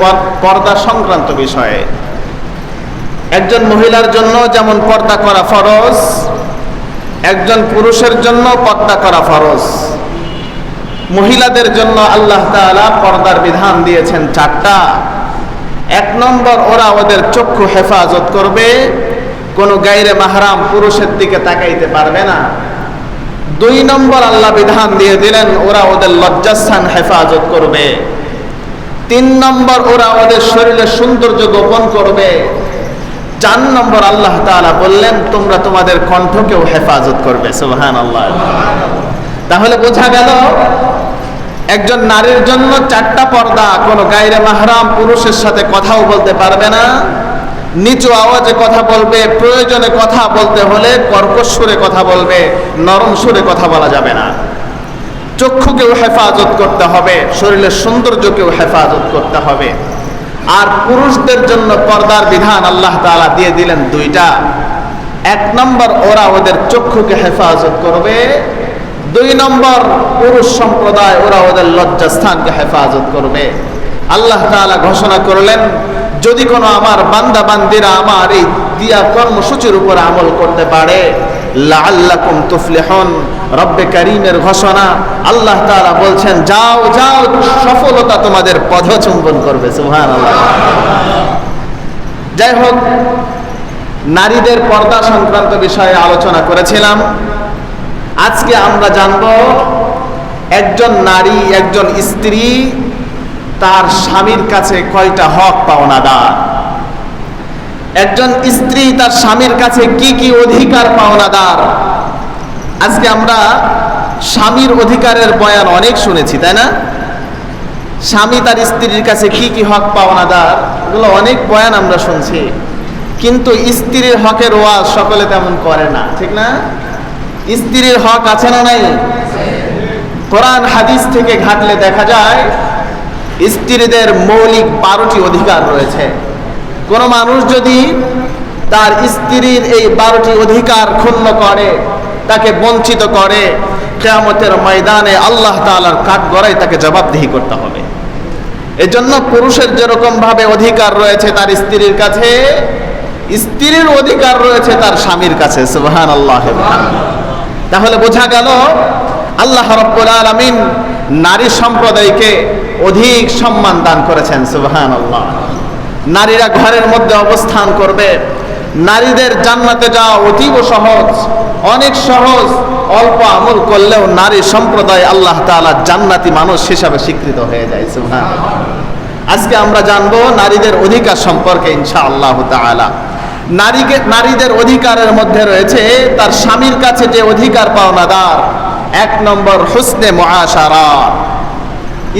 পর- পর্দা সংক্রান্ত বিষয়ে। একজন মহিলার জন্য যেমন পর্দা করা ফরজ, একজন পুরুষের জন্য পর্দা করা ফরজ। মহিলাদের জন্য আল্লাহ তাআলা পর্দার বিধান দিয়েছেন চারটা। এক নম্বর, ওরা ওদের চক্ষু হেফাজত করবে, কোনো গাইরে মাহারাম পুরুষের দিকে তাকাইতে পারবে না। দুই নম্বর, আল্লাহ বিধান দিয়ে দিলেন, ওরা ওদের লজ্জাস্থান হেফাজত করবে। তিন নম্বর ওরা আমাদের শরীরের সৌন্দর্য গোপন করবে। চার নম্বর আল্লাহ তাআলা বললেন, তোমরা তোমাদের কণ্ঠকেও হেফাজত করবে। সুবহান আল্লাহ তাহলে বোঝা গেল, একজন নারীর জন্য চারটা পর্দা, কোনো গায়রে মাহরাম পুরুষের সাথে কথাও বলতে পারবে না। নিচু আওয়াজে কথা বলবে, প্রয়োজনে কথা বলতে হলে কর্কশ সুরে কথা বলবে, নরম সুরে কথা বলা যাবে না। চক্ষুকেও হেফাজত করতে হবে, শরীরের সৌন্দর্যকেও হেফাজত করতে হবে। আর পুরুষদের জন্য পর্দার বিধান আল্লাহ তাআলা দিয়ে দিলেন দুইটা। এক নম্বর, ওরা ওদের চক্ষুকে হেফাজত করবে। দুই নম্বর, পুরুষ সম্প্রদায়, ওরা ওদের লজ্জাস্থানকে হেফাজত করবে। আল্লাহ তাআলা ঘোষণা করলেন, যদি কোনো আমার বান্দা বান্দিরা আমার এই দিয়া কর্মসূচির উপর আমল করতে পারে লাআল্লাকুম তুফলিহুন। রব্বে কারীমের ঘোষণা। আল্লাহ তাআলা বলছেন, যাও যাও, সফলতা তোমাদের পদচুম্বন করবে, সুবহানাল্লাহ। যাই হোক নারীদের পর্দা সংক্রান্ত বিষয়ে আলোচনা করেছিলাম। আজকে আমরা জানব, একজন নারী, একজন স্ত্রী, তার স্বামীর কাছে কয়টা হক পাওনাদার? একজন স্ত্রী তার স্বামীর কাছে কি কি অধিকার পাওনাদার? আজকে আমরা স্বামীর অধিকারের বয়ান অনেক শুনেছি, তাই না? স্বামী তার স্ত্রীর কাছে কি কি হক পাওনাদার, এগুলো অনেক বয়ান আমরা শুনছি। কিন্তু স্ত্রীর হকের ওয়াজ সকলে তেমন করে না, ঠিক না? স্ত্রীর হক আছে না নাই? কোরআন হাদিস থেকে ঘাটলে দেখা যায়, স্ত্রীদের মৌলিক বারোটি অধিকার রয়েছে। কোন মানুষ যদি তার স্ত্রীর এই বারোটি অধিকার ক্ষুণ্ণ করে, তাকে বঞ্চিত করে, কেয়ামতের ময়দানে আল্লাহ তালার কাঠ গড়াই তাকে জবাবদিহি করতে হবে। এজন্য পুরুষের যেরকম ভাবে অধিকার রয়েছে তার স্ত্রীর কাছে, স্ত্রীর অধিকার রয়েছে তার স্বামীর কাছে সুবহান আল্লাহ তাহলে বোঝা গেল, আল্লাহ রব্বুল আলামিন নারী সম্প্রদায়কে অধিক সম্মান দান করেছেন সুবহান আল্লাহ নারীরা ঘরের মধ্যে অবস্থান করবে। নারীদের জান্নাতে যাওয়া অতীব সহজ, অনেক সহজ। অল্প আমল করলেও নারী সম্প্রদায় আল্লাহ তাআলা জান্নাতি মানুষ হিসাবে স্বীকৃত হয়ে যায় সুবহান আজকে আমরা জানব নারীদের অধিকার সম্পর্কে ইনশাআল্লাহ তাআলা। নারীকে নারীদের অধিকারের মধ্যে রয়েছে তার স্বামীর কাছে যে অধিকার পাওনাদার, এক নম্বর হুসনে মুআশারা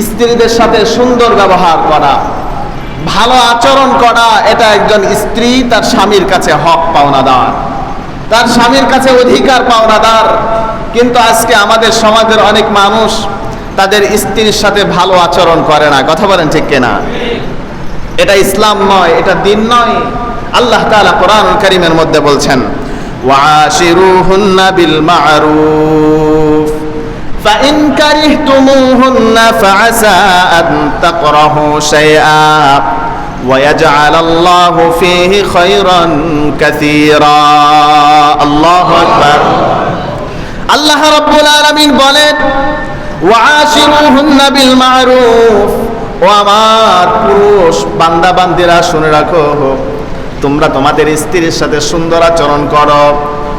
স্ত্রীদের সাথে সুন্দর ব্যবহার করা। ভালো আচরণ করা এটা একজন স্ত্রী তার স্বামীর কাছে হক পাওনাদার তার স্বামীর কাছে অধিকার পাওনাদার কিন্তু আজকে আমাদের সমাজের অনেক মানুষ তাদের স্ত্রীর সাথে ভালো আচরণ করে না কথা বলেন ঠিক কিনা এটা ইসলাম নয় এটা দিন নয় আল্লাহ তাআলা কোরআন কারীমের মধ্যে বলছেন ওয়াশিরুহুন্না বিল মা'রুফ فإن كرهتموهن فعسى أن تكرهوا شيئا ويجعل الله فيه خيرا كثيرا الله أكبر আল্লাহ রাব্বুল আলামিন বলেন ওয়াশিরুহুন্না বিল মা'রুফ ও আমার পুরুষ বান্দা বান্দিরা শুনে রাখো তোমরা তোমাদের স্ত্রীর সাথে সুন্দর আচরণ করো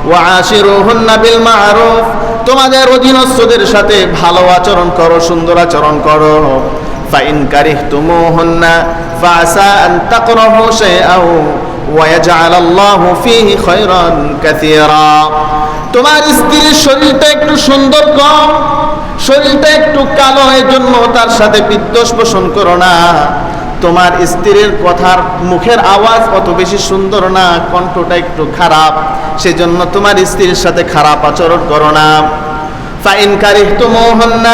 ওয়াশিরুহুন্না বিল মা'রুফ তোমাদের অধীনস্থদের সাথে ভালো আচরণ করো সুন্দর আচরণ করো ফাইন কারিহতুমুহুন্না ফাসা আন তাকরাহু শাইআন ওয়াজআল আল্লাহু ফীহি খায়রান কাসীরা তোমার স্ত্রীর শরীরটা একটু সুন্দর কম শরীরটা একটু কালো এর জন্য তার সাথে বিদ্বেষ পোষণ করো না তোমার স্ত্রীর কথার মুখের আওয়াজ অত বেশি সুন্দর না কণ্ঠটা একটু খারাপ সেজন্য তোমার স্ত্রীর সাথে খারাপ আচরণ করো না فإن كرهتموهن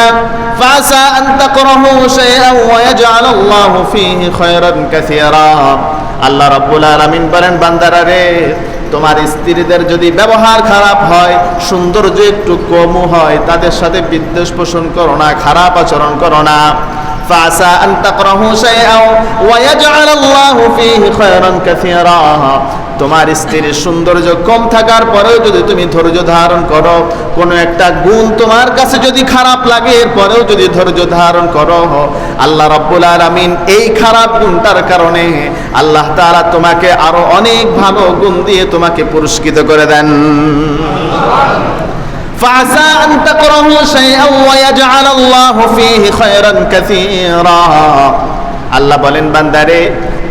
فعسى أن تكرهوا شيئا ويجعل الله فيه خيرا كثيرا আল্লাহ রাব্বুল আলামিন বলেন বান্দারা রে তোমার স্ত্রীদের যদি ব্যবহার খারাপ হয় সৌন্দর্য একটু কমও হয় তাদের সাথে বিদ্বেষ পোষণ করো না খারাপ আচরণ করো না فعسى أن تكرهوا شيئا ويجعل الله فيه خيرا كثيرا তোমার স্ত্রীর সৌন্দর্য কম থাকার পরেও যদি তুমি ধৈর্য ধারণ করো কোনো একটা গুণ তোমার কাছে যদি খারাপ লাগে এরপরেও যদি ধৈর্য ধারণ করো আল্লাহ রব্বুল আলামিন এই খারাপ গুণটার কারণে আল্লাহ তাআলা তোমাকে আরো অনেক ভালো গুণ দিয়ে তোমাকে পুরস্কৃত করে দেন فعسى أن تكرهوا شيئا ويجعل الله فيه خيرا كثيرا আল্লাহ বলেন বান্দারে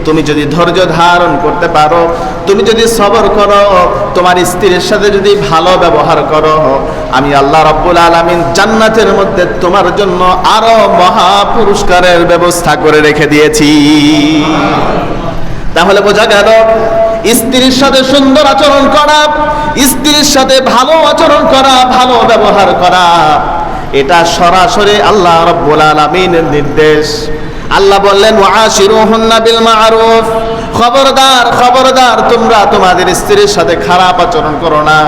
তুমি যদি ধৈর্য ধারণ করতে পারো তুমি যদি সবর করো তোমার স্ত্রীর সাথে যদি ভালো ব্যবহার করো আমি আল্লাহ রব্বুল আলামিন জান্নাতের মধ্যে তোমার জন্য আরো মহা পুরস্কারের ব্যবস্থা করে রেখে দিয়েছি তাহলে বোঝা গেল স্ত্রীর সাথে সুন্দর আচরণ করা স্ত্রীর সাথে ভালো আচরণ করা ভালো ব্যবহার করা এটা সরাসরি আল্লাহ রব্বুল আলামিনের নির্দেশ আল্লাহ বললেন ওয়াশিরুহুন্না বিল মারুফ খবরদার খবরদার তোমরা তোমাদের স্ত্রীর সাথে খারাপ আচরণ করো না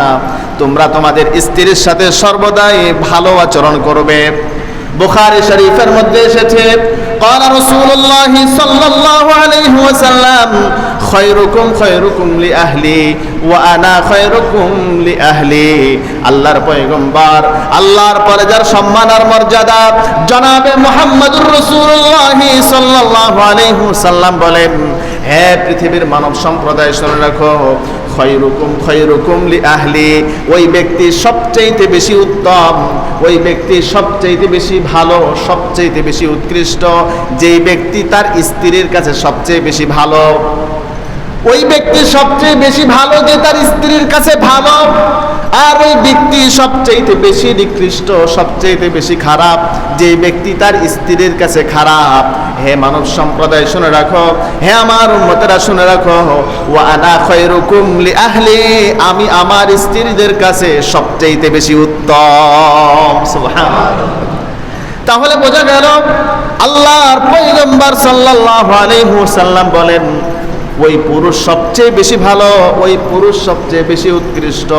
তোমরা তোমাদের স্ত্রীর সাথে সর্বদাই ভালো আচরণ করবে বুখারী শরীফের মধ্যে এসেছে قال رسول الله صلى الله عليه وسلم খয়রুকুম খায়রুকুম লি আহলি ওয়া আনা খায়রুকুম লি আহলি আল্লাহর পয়গম্বর, আল্লাহর পরে যার সম্মান আর মর্যাদা জনাবে মোহাম্মদুর রসুল্লাহ সাল্লাল্লাহু আলাইহি সাল্লাম বলেন, হে পৃথিবীর মানব সম্প্রদায় শুনে রাখো, খয়রুকুম খয়রুকুম লি আহলি ওই ব্যক্তি সবচেয়ে বেশি উত্তম, ওই ব্যক্তি সবচেয়ে বেশি ভালো সবচেয়ে বেশি উৎকৃষ্ট, যেই ব্যক্তি তার স্ত্রীর কাছে সবচেয়ে বেশি ভালো। ওই ব্যক্তি সবচেয়ে বেশি ভালো যে তার স্ত্রীর কাছে ভালো, আর ওই ব্যক্তি সবচেয়ে বেশি নিকৃষ্ট সবচেয়ে বেশি খারাপ যে ব্যক্তি তার স্ত্রীর কাছে খারাপ। হে মানব সম্প্রদায়, শুনে রাখো। হে আমার উম্মতেরা, শুনে রাখো। ও আনা খয়রুকুম লি আহলি, আমি আমার স্ত্রীদের কাছে সবচেয়ে বেশি উত্তম। তাহলে বোঝা গেল, আল্লাহর আলাইহি ওয়াসাল্লাম বলেন ওই পুরুষ সবচেয়ে বেশি ভালো, ওই পুরুষ সবচেয়ে বেশি উৎকৃষ্ট।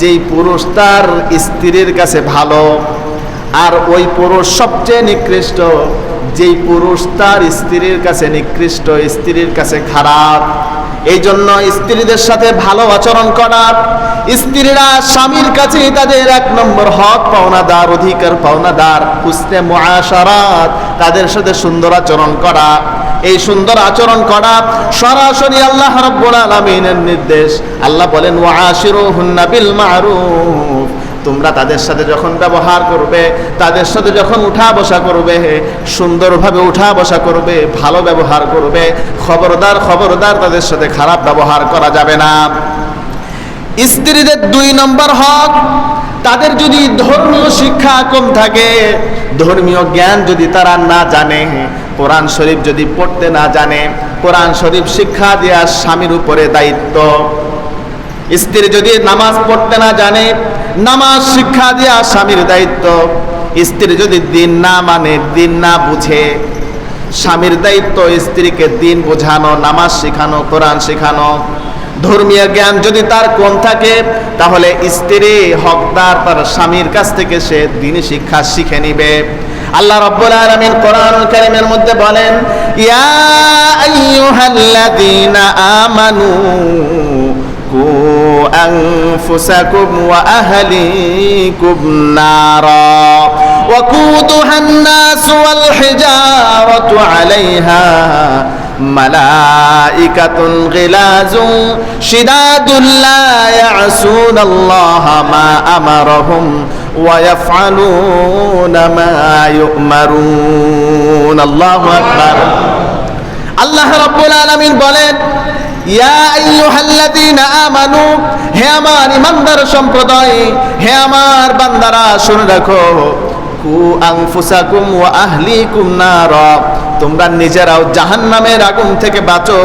যেই পুরুষ তার স্ত্রীর কাছে ভালো, আর ওই পুরুষ সবচেয়ে নিকৃষ্ট। যেই পুরুষ তার স্ত্রীর কাছে নিকৃষ্ট, স্ত্রীর কাছে খারাপ। এই জন্য স্ত্রীদের সাথে ভালো আচরণ করা, স্ত্রীরা স্বামীর কাছে তাদের এক নম্বর হক, পাওনাদার, অধিকার, পাওনাদার, হুসনে মুআশারাত, তাদের সাথে সুন্দর আচরণ করা। এই সুন্দর আচরণ করা সরাসরি আল্লাহ রাব্বুল আলামিনের নির্দেশ। আল্লাহ বলেন ওয়াশিরুহুন্না বিল মারুফ তোমরা তাদের সাথে যখন ব্যবহার করবে, তাদের সাথে যখন উঠা বসা করবে, সুন্দরভাবে উঠা বসা করবে, ভালো ব্যবহার করবে, খবরদার খবরদার তাদের সাথে খারাপ ব্যবহার করা যাবে না। স্ত্রীদের দুই নম্বর হক তাদের যদি ধর্মীয় শিক্ষা কম থাকে, ধর্মীয় জ্ঞান যদি তারা না জানে, কোরআন শরীফ যদি পড়তে না জানে, কোরআন শরীফ শিক্ষা দেওয়া স্বামীর উপরে দায়িত্ব। স্ত্রী যদি নামাজ পড়তে না জানে, নামাজ শিক্ষা দেওয়া স্বামীর দায়িত্ব। স্ত্রী যদি দিন না মানে দিন না বুঝে, স্বামীর দায়িত্ব স্ত্রীকে দিন বোঝানো, নামাজ শেখানো, কোরআন শেখানো। ধর্মীয় জ্ঞান যদি তার কম থাকে, তাহলে স্ত্রী, হকদার তার স্বামীর কাছ থেকে সে দিন শিক্ষা শিখে নিবে। আল্লাহ রব্বুল আলমিন কোরআন কারিমের মধ্যে বলেন, ইয়া আমানু কু আলাইহা মালাইকাতুন গিলাজু শিদাদুল্লা ইয়াসুনাল্লাহা মা আমারহুম ওয়া ইয়াফআলুনা মা ইউমারুন। আল্লাহু আকবার। আল্লাহ রাব্বুল আলামিন বলেন, ইয়া আইয়ুহাল্লাযীনা আমানু, হে আমার ইমানদার সম্প্রদায়, হে আমার বান্দারা, শুনে রাখো। কু আনফুসাকুম ওয়া আহলিকুম নারা। তোমরা নিজেরাও জাহান্নামের আগুন থেকে বাঁচো।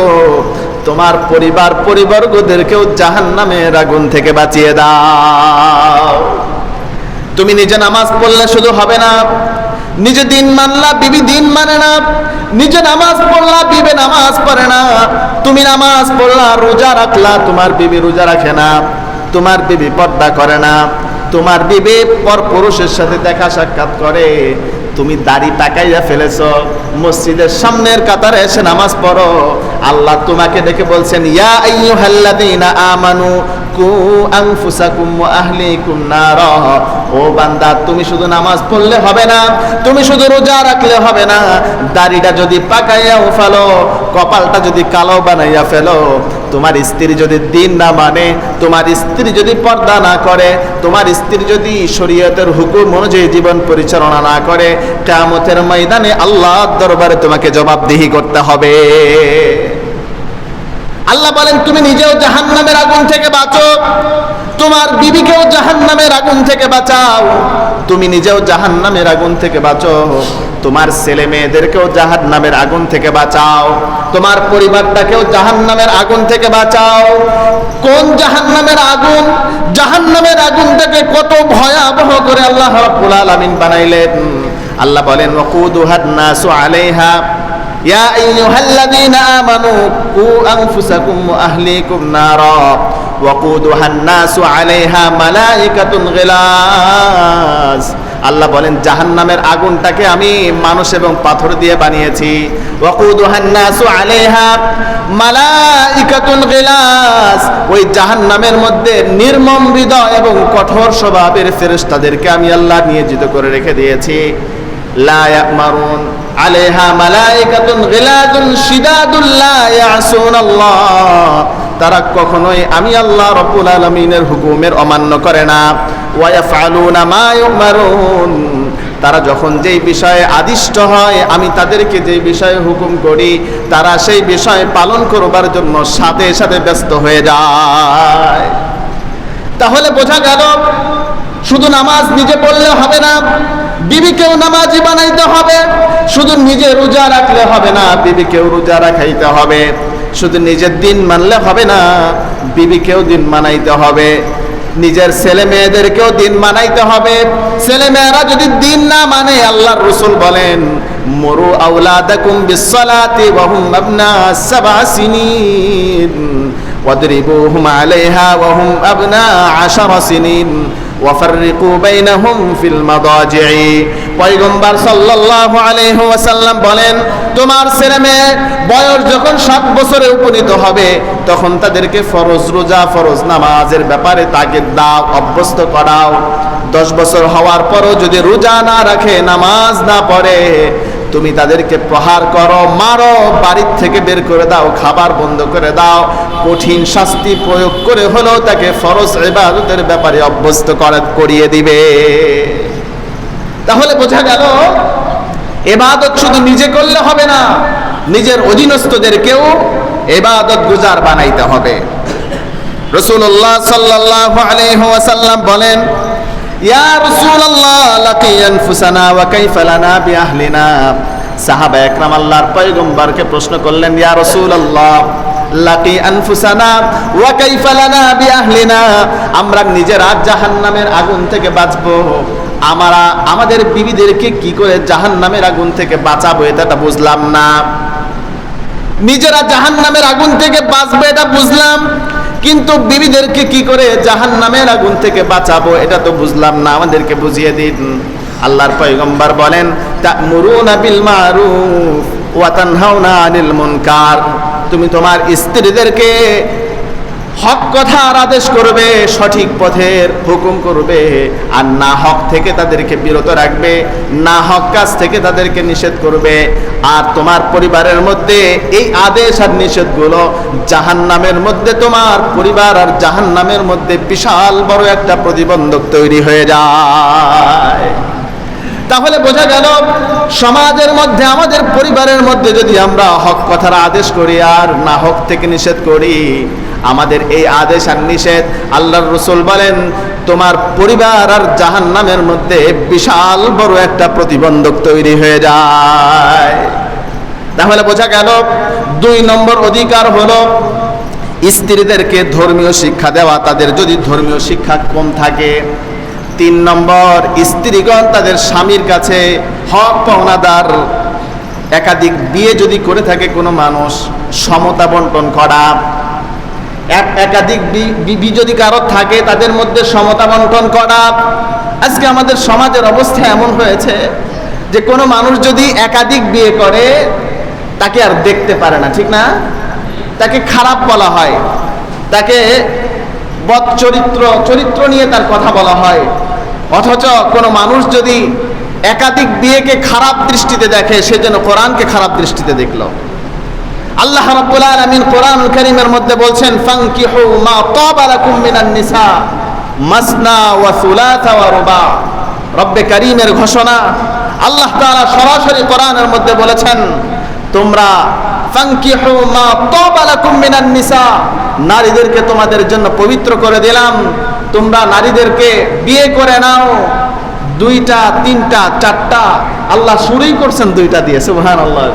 তোমার পরিবার পরিবর্গদেরকেও জাহান্নামের আগুন থেকে বাঁচিয়ে দাও। তুমি নিজে নামাজ পড়লে শুধু হবে না। নিজে দিন মানলা, বিবি দিন মানে না। নিজে নামাজ পড়লা, বিবে নামাজ পড়ে না। তুমি নামাজ পড়লা, রোজা রাখলা, তোমার বিবি রোজা রাখে না। তোমার বিবি পর্দা করে না। তোমার বিবি পর পুরুষের সাথে দেখা সাক্ষাৎ করে। তুমি দাড়ি পাকাইয়া ফেলেছ। মসজিদের সামনের কাতারে এসে নামাজ পড়ো। আল্লাহ তোমাকে দেখে বলছেন, ইয়া আইয়ুহাল্লাযীনা আমানু কু আনফুসাকুম ওয়া আহলিকুম নারা। ও বান্দা, তুমি শুধু নামাজ পড়লে হবে না, তুমি শুধু রোজা রাখলে হবে না। দাড়িটা যদি পাকাইয়াও ফেলো কপালটা যদি কালো বানাইয়া ফেলো, তোমার স্ত্রী যদি দিন না মানে তোমার স্ত্রী যদি পর্দা না করে, তোমার স্ত্রী যদি শরীয়তের হুকুম অনুযায়ী জীবন পরিচালনা না করে, কেয়ামতের ময়দানে আল্লাহর দরবারে তোমাকে জবাবদিহি করতে হবে। আল্লাহ বলেন, তুমি নিজেও জাহান্নামের আগুন থেকে বাঁচো। তোমার বিবিকেও জাহান নামের আগুন থেকে বাঁচাও। তুমি নিজেও জাহান নামের আগুন থেকে বাঁচো। তোমার ছেলে মেয়েদেরকেও জাহান নামের আগুন থেকে বাঁচাও। তোমার পরিবারটাকেও জাহান নামের আগুন থেকে বাঁচাও। কোন জাহান নামের আগুন? জাহান নামের আগুনটাকে কত ভয়াবহ করে আল্লাহ রাব্বুল আলামিন বানাইলেন। আল্লাহ বলেন ওয়াকুদুহান নাসু আলাইহা। ইয়া আইয়ুহাল্লাযীনা আমানু কু আনফুসাকুম ওয়া আহলিকুম নারা। ওয়াকুদুহা নাসু আলাইহা মালাইকাতুন গিলাস। আল্লাহ বলেন, জাহান্নামের আগুনটাকে আমি মানুষ এবং পাথর দিয়ে বানিয়েছি। ওই জাহান্নামের মধ্যে নির্মম হৃদয় এবং কঠোর স্বভাবের ফেরেস্তাদেরকে আমি আল্লাহ নিয়োজিত করে রেখে দিয়েছি। মারুন আলেহা মালাইকাতুন গিলাদুন শিদাদুল্লাহ ইয়াসুন আল্লাহ তারা কখনোই আমি আল্লাহ রব্বুল আলামিনের হুকুমের অমান্য করে না। তারা যখন যেই বিষয়ে আদিষ্ট হয়, আমি তাদেরকে যেই বিষয়ে হুকুম করি, তারা সেই বিষয়ে পালন করবার জন্য সাথে সাথে ব্যস্ত হয়ে যায়। তাহলে বোঝা গেল, শুধু নামাজ নিজে পড়লে হবে না, বিবিকেও নামাজি বানাইতে হবে, শুধু নিজে রোজা রাখলে হবে না, বিবিকেও রোজা রাখাইতে হবে। শুধু নিজের দিন মানলে হবে না, বিবিকেও দিন মানাইতে হবে। নিজের ছেলে মেয়েদেরকেও দিন মানাইতে হবে। ছেলে মেয়েরা যদি দিন না মানে আল্লাহর রসুল বলেন, মরু আউলাদাকুম বিসসালাতি ওয়া হুম আবনা সাবা সিনিন। ওয়াদরিবুহুম আলাইহা ওয়া হুম আবনা আশারা সিনিন। ওয়াফারিকু বাইনাহুম ফিল মাদাজিই পয়গম্বর সাল্লাল্লাহু আলাইহি ওয়াসাল্লাম বলেন, তোমার ছেলে মেয়ে বয়স যখন সাত বছরে উপনীত হবে, তখন তাদেরকে ফরজ রোজা, ফরজ নামাজের ব্যাপারে তাকে দাও, অভ্যস্ত করাও। দশ বছর হওয়ার পরও যদি রোজা না রাখে, নামাজ না পড়ে, তুমি তাদেরকে প্রহার করো, মারো, বাড়ির থেকে বের করে দাও, খাবার বন্ধ করে দাও কঠিন শাস্তি প্রয়োগ করে হলেও তাকে ফরজ ইবাদতের ব্যাপারে অভ্যস্ত করে করিয়ে দিবে। তাহলে বোঝা গেল এবাদত শুধু নিজে করলে হবে না, নিজের অধীনস্থদেরকেও এবাদত গুজার বানাইতে হবে। রসুল্লাহ সাল্লাহ আলহাসাল্লাম বলেন, ইয়া রাসূলুল্লাহ, লাকি আনফুসানা ওয়া কাইফা লানা বিআহলিনা। সাহাবা একরাম আল্লাহর পয়গম্বরকে প্রশ্ন করলেন, ইয়া রাসূলুল্লাহ লাকি আনফুসানা, ওয়া কাইফা লানা বিআহলিনা, আমরা নিজেরা জাহান্নামের আগুন থেকে বাঁচবো। আমরা, আমাদের বিবিদেরকে কি করে জাহান্নামের আগুন থেকে বাঁচাবো এটা বুঝলাম না। নিজেরা জাহান্নামের আগুন থেকে বাঁচবে এটা বুঝলাম, কিন্তু বিবিদেরকে কি করে জাহান নামের আগুন থেকে বাঁচাবো এটা তো বুঝলাম না, আমাদেরকে বুঝিয়ে দিন। আল্লাহর পয়গম্বর বলেন, তা'মুরুনা বিল মারুফ তানহাউনা আনিল মুনকার। তুমি তোমার স্ত্রীদেরকে হক কথার আদেশ করবে, সঠিক পথের হুকুম করবে, আর না হক থেকে তাদেরকে বিরত রাখবে, না হক কাজ থেকে তাদেরকে নিষেধ করবে। আর তোমার পরিবারের মধ্যে এই আদেশ আর নিষেধগুলো জাহান নামের মধ্যে তোমার পরিবার আর জাহান নামের মধ্যে বিশাল বড় একটা প্রতিবন্ধক তৈরি হয়ে যায়। তাহলে বোঝা গেল, সমাজের মধ্যে, আমাদের পরিবারের মধ্যে যদি আমরা হক কথার আদেশ করি আর না হক থেকে নিষেধ করি, আমাদের এই আদেশ আর নিষেধ, আল্লাহর রসুল বলেন, তোমার পরিবার আর জাহান নামের মধ্যে বিশাল বড় একটা প্রতিবন্ধক তৈরি হয়ে যায়। তাহলে বোঝা গেল, দুই নম্বর অধিকার হলো, স্ত্রীদেরকে ধর্মীয় শিক্ষা দেওয়া। তাদের যদি ধর্মীয় শিক্ষা কম থাকে তিন নম্বর, স্ত্রীগণ তাদের স্বামীর কাছে হক পাওনাদার। একাধিক বিয়ে যদি করে থাকে কোনো মানুষ, সমতা বন্টন করা। এক, একাধিক বিবি যদি কারও থাকে, তাদের মধ্যে সমতা বন্টন করা। আজকে আমাদের সমাজের অবস্থা এমন হয়েছে যে কোনো মানুষ যদি একাধিক বিয়ে করে, তাকে আর দেখতে পারে না, ঠিক না? তাকে খারাপ বলা হয়। তাকে বদ চরিত্র চরিত্র নিয়ে তার কথা বলা হয়। অথচ কোনো মানুষ যদি একাধিক বিয়েকে খারাপ দৃষ্টিতে দেখে, সে যেন কোরআনকে খারাপ দৃষ্টিতে দেখল। আল্লাহ রাব্বুল আলামিন কোরআন কারীমের মধ্যে বলছেন, ফানকিহু মা তাবা লাকুম মিনান নিসা, মাসনা ওয়া সুলাসা ওয়া রুবা। রব্বে কারীমের ঘোষণা আল্লাহ তাআলা সরাসরি কোরআনের মধ্যে বলেছেন, তোমরা ফানকিহু মা তাবা লাকুম মিনান নিসা, নারীদেরকে তোমাদের জন্য পবিত্র করে দিলাম। তোমরা নারীদেরকে বিয়ে করে নাও। দুইটা, তিনটা, চারটা। আল্লাহ শুরুই করছেন দুইটা দিয়ে, সুবহানাল্লাহ।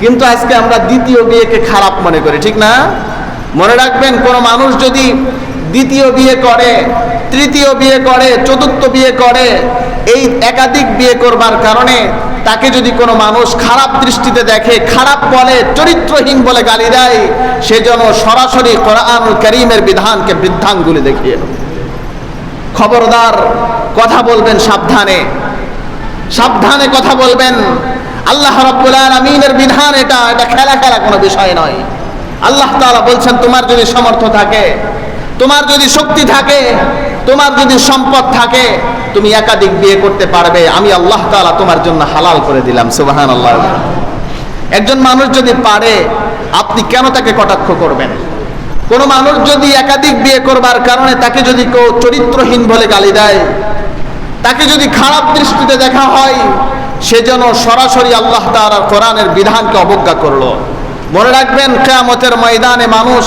কিন্তু আজকে আমরা দ্বিতীয় বিয়েকে খারাপ মনে করি, ঠিক না? মনে রাখবেন, কোন মানুষ যদি দ্বিতীয় বিয়ে করে, তৃতীয় বিয়ে করে, চতুর্থ বিয়ে করে, এই একাধিক বিয়ে করবার কারণে তাকে যদি কোনো মানুষ খারাপ দৃষ্টিতে দেখে, খারাপ বলে, চরিত্রহীন বলে গালি দেয় সেজন্য সরাসরি কোরআন করিমের বিধানকে বৃদ্ধাঙ্গুলি দেখিয়ে খবরদার, কথা বলবেন সাবধানে। সাবধানে কথা বলবেন। আল্লাহ রাব্বুল আলামিনের বিধান এটা এটা খেলা খেলা কোনো বিষয় নয়। আল্লাহ তালা বলছেন, তোমার যদি সামর্থ্য থাকে, তোমার যদি শক্তি থাকে তোমার যদি সম্পদ থাকে, তুমি একাধিক বিয়ে করতে পারবে। আমি আল্লাহ তাআলা তোমার জন্য হালাল করে দিলাম, সুবহানাল্লাহ। একজন মানুষ যদি পারে, আপনি কেন তাকে কটাক্ষ করবেন? কোনো মানুষ যদি একাধিক বিয়ে করবার কারণে তাকে যদি কেউ চরিত্রহীন বলে গালি দেয়, তাকে যদি খারাপ দৃষ্টিতে দেখা হয় সেজন্য সরাসরি আল্লাহ তাআলা কোরআনের বিধানকে অবজ্ঞা করল। মনে রাখবেন, কেয়ামতের ময়দানে মানুষ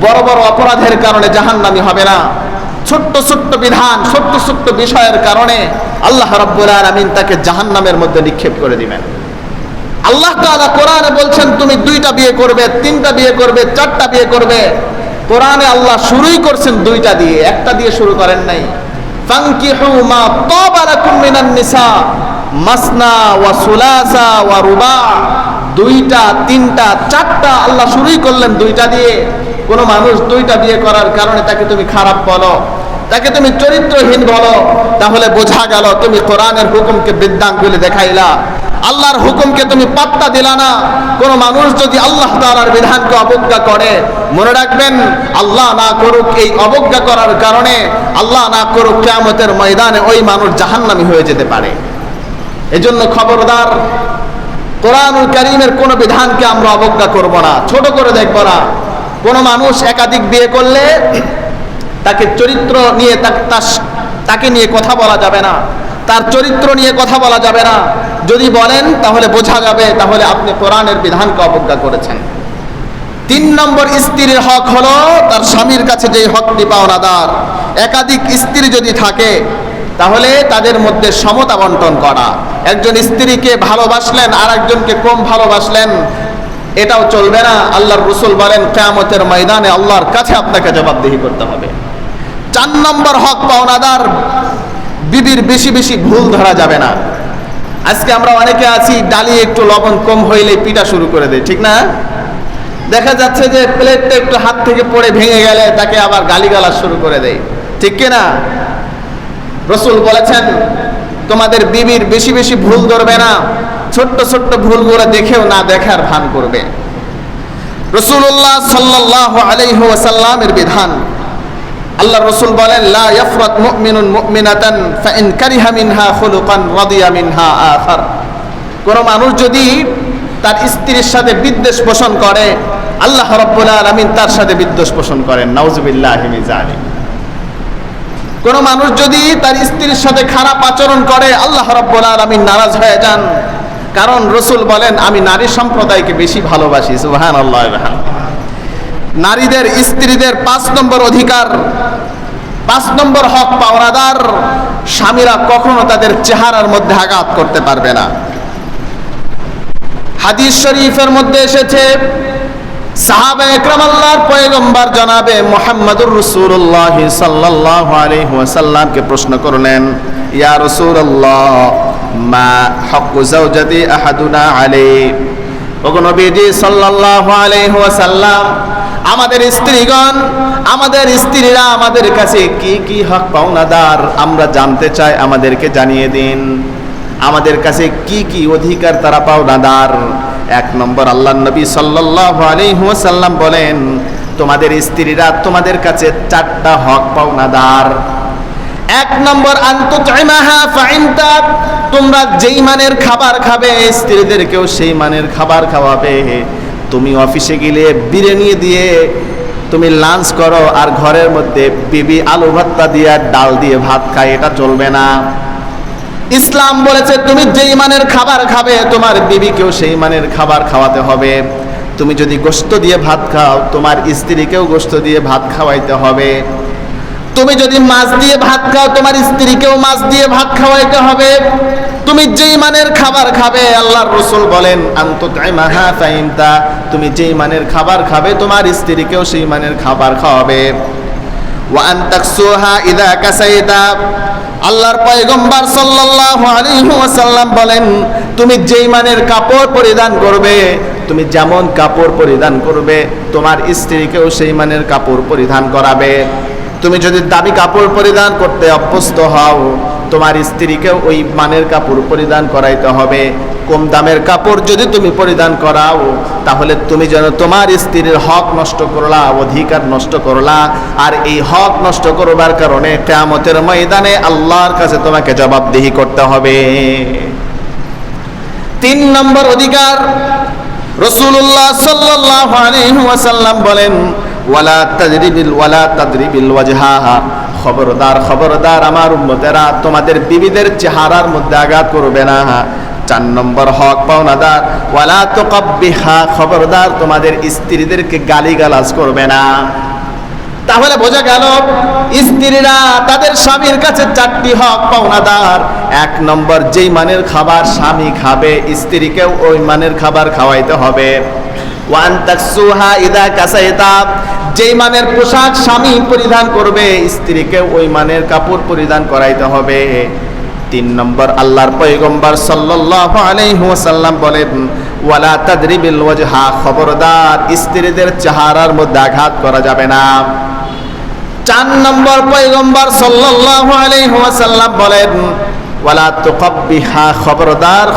বড় বড় অপরাধের কারণে জাহান্নামি হবে না। ছোট্ট ছোট্ট বিধান, ছোট্ট ছোট্ট বিষয়ের কারণে আল্লাহ রাব্বুল আলামিন তাকে জাহান্নামের মধ্যে নিক্ষেপ করে দিবেন। আল্লাহ তাআলা কোরআনে বলছেন, তুমি দুইটা বিয়ে করবে, তিনটা বিয়ে করবে, চারটা বিয়ে করবে। কোরআনে আল্লাহ শুরুই করছেন দুইটা দিয়ে, একটা দিয়ে শুরু করেন নাই। ফানকিহু মা তাবা লাকুম মিনান নিসা, মাসনা ওয়া সুলাসা ওয়া রুবা। দুইটা, তিনটা, চারটা আল্লাহ শুরুই করলেন দুইটা দিয়ে। কোনো মানুষ দুইটা বিয়ে করার কারণে তাকে তুমি খারাপ বলো। তাকে তুমি চরিত্রহীন বলো, তাহলে বোঝা গেল তুমি কোরআনের হুকুমকে বৃদ্ধাঙ্গুলি দেখাইলা। আল্লাহর হুকুমকে তুমি পাত্তা দিলা না। কোন মানুষ যদি আল্লাহ তাআলার বিধানকে অবজ্ঞা করে, মনে রাখবেন, আল্লাহ না করুক এই অবজ্ঞা করার কারণে, আল্লাহ না করুক কিয়ামতের ময়দানে ওই মানুষ জাহান্নামি হয়ে যেতে পারে। এজন্য খবরদার, কোরআনুল করিমের কোন বিধানকে আমরা অবজ্ঞা করব না। ছোট করে দেখব না। কোন মানুষ একাধিক বিয়ে করলে তাকে চরিত্র নিয়ে তাকে নিয়ে কথা বলা যাবে না। তার চরিত্র নিয়ে কথা বলা যাবে না। যদি বলেন, তাহলে বোঝা যাবে, তাহলে আপনি কোরআনের বিধানকে অবজ্ঞা করেছেন। তিন নম্বর স্ত্রীর হক হলো তার স্বামীর কাছে যেই হকটি পাওনাদার। একাধিক স্ত্রী যদি থাকে, তাহলে তাদের মধ্যে সমতা বন্টন করা। একজন স্ত্রীকে ভালোবাসলেন আর একজনকে কম ভালোবাসলেন, এটাও চলবে না। আল্লাহর রসুল বলেন, কেয়ামতের ময়দানে আল্লাহর কাছে আপনাকে জবাবদিহি করতে হবে। চার নম্বর হক পাওনাদার। বিবির বেশি বেশি ভুল ধরা যাবে না। আজকে আমরা অনেকে আছি, ডালি একটু লবণ কম হইলে পিটা শুরু করে দেয়, ঠিক না? দেখা যাচ্ছে যে প্লেটটা একটু হাত থেকে পড়ে ভেঙে গেলে তাকে আবার গালিগালাজ শুরু করে দেয়, ঠিক কিনা রসুল বলেছেন, তোমাদের বিবির বেশি বেশি ভুল ধরবে না, ছোট্ট ছোট্ট ভুলগুলো দেখেও না দেখার ভান করবে। রসুল্লাহ সাল্লাহ আলাইহি সাল্লামের বিধান আল্লাহ রসুল বলেন, লা ইয়াফরাত মুমিনুন মুমিনাতান ফাইন কারিহা মিনহা খুলুকান রাদিয়া মিনহা আখার। কোন মানুষ যদি তার স্ত্রীর সাথে বিদ্বেষ পোষণ করে, আল্লাহ রাব্বুল আলামিন তার সাথে বিদ্বেষ পোষণ করেন। নাউজুবিল্লাহি মিন যালিক। কোন মানুষ যদি তার স্ত্রীর সাথে খারাপ আচরণ করে, আল্লাহ রাব্বুল আলামিন নারাজ হয়ে যান। কারণ রসুল বলেন, আমি নারী সম্প্রদায়কে বেশি ভালোবাসি। সুবহানাল্লাহ। নারীদের, স্ত্রীদের পাঁচ নম্বর অধিকার, পাঁচ নম্বর হক পাওনাদার, স্বামীরা কখনো তাদের চেহারার মধ্যে আঘাত করতে পারবে না। হাদিস শরীফের মধ্যে এসেছে, সাহাবা একরাম আল্লাহর পয়গম্বর জনাবে মোহাম্মদুর রাসূলুল্লাহ সাল্লাল্লাহু আলাইহি ওয়াসাল্লামকে প্রশ্ন করলেন, ইয়া রাসূলুল্লাহ, মা হাক্কু যাওজাতি আহাদুনা আলাইহি? ওগো নবীজি সাল্লাল্লাহু আলাইহি ওয়াসাল্লাম আমাদের স্ত্রীগণ, আমাদের স্ত্রীরা আমাদের কাছে কি কি হক পাওনাদার আমরা জানতে চাই, আমাদেরকে জানিয়ে দিন। আমাদের কাছে কি কি অধিকার তারা পাওনাদার? এক নম্বর, আল্লাহ নবী সাল্লাল্লাহু আলাইহি ওয়াসাল্লাম বলেন, তোমাদের স্ত্রীরা তোমাদের কাছে চারটা হক পাওনাদার। এক নম্বর তোমরা যেই মানের খাবার খাবে, স্ত্রীদেরকেও সেই মানের খাবার খাওয়াবে। তুমি অফিসে গেলে বিরিয়ানি দিয়ে তুমি লাঞ্চ করো আর ঘরের মধ্যে বিবি আলু ভর্তা দিয়ে ডাল দিয়ে ভাত খায়, এটা চলবে না। ইসলাম বলেছে, তুমি যেই মানের খাবার খাবে, তোমার বিবিকেও সেই মানের খাবার খাওয়াতে হবে। তুমি যদি গোস্ত দিয়ে ভাত খাও, তোমার স্ত্রীকেও গোস্ত দিয়ে ভাত খাওয়াইতে হবে। তুমি যদি মাছ দিয়ে ভাত খাও, তোমার স্ত্রীকেও মাছ দিয়ে ভাত খাওয়াইতে হবে। তুমি যেই মানের খাবার খাবে, আল্লাহর রসুল বলেন ফাইমতা তুমি যেই মানের খাবার খাবে, তোমার স্ত্রীকেও সেই মানের খাবার খাওয়াবে। আল্লাহর পয়গম্বর সাল্লাল্লাহু আলাইহি ওয়াসাল্লাম বলেন, তুমি যেই মানের কাপড় পরিধান করবে, তুমি যেমন কাপড় পরিধান করবে, তোমার স্ত্রীকেও সেই মানের কাপড় পরিধান করাবে। তুমি যদি দামি কাপড় পরিধান করতে অভ্যস্ত হও, তোমার স্ত্রীকে ওই মানের কাপড় পরিধান করাইতে হবে। কম দামের কাপড় যদি তুমি পরিধান করাও, তাহলে তুমি যেন তোমার স্ত্রীর হক নষ্ট করলা, অধিকার নষ্ট করলা। আর এই হক নষ্ট করবার কারণে কেয়ামতের ময়দানে আল্লাহর কাছে তোমাকে জবাবদিহি করতে হবে। তিন নম্বর অধিকার রসুল্লাহ আলাইহি বলেন ওয়ালা তাজরিবিল, ওয়ালা তাদরিবিল ওয়াজহা খবরদার খবরদার আমার উম্মতেরা, তোমাদের বিবিদের চেহারার মধ্যে আঘাত করবে না। চার নম্বর হক পাওনাদার, ওয়ালা তুকাব্বিহা, খবরদার তোমাদের স্ত্রীদেরকে গালিগালাজ করবে না। তাহলে বোঝা গেল, স্ত্রীরা তাদের স্বামীর কাছে চারটি হক পাওনাদার। এক নম্বর, যেই মানের খাবার স্বামী খাবে, স্ত্রীকেও ওই মানের খাবার খাওয়াইতে হবে। ওয়ান তাকসুহা ইদা কাসাইতা। যেই মানের পোশাক স্বামী পরিধান করবে, স্ত্রীকে ওই মানের কাপড় পরিধান করাইতে হবে। তিন নম্বর, আল্লাহর পয়গম্বর সাল্লাল্লাহু আলাইহি ওয়াসাল্লাম বলেন, ওয়ালা তাদরিবিল ওয়াজহা খবরদার স্ত্রীদের চেহারার মধ্যে আঘাত করা যাবে না। চার নম্বর, পয়গম্বর সাল্লাল্লাহু আলাইহি ওয়াসাল্লাম বলেন, ওয়ালা তুকাব্বিহা খবরদার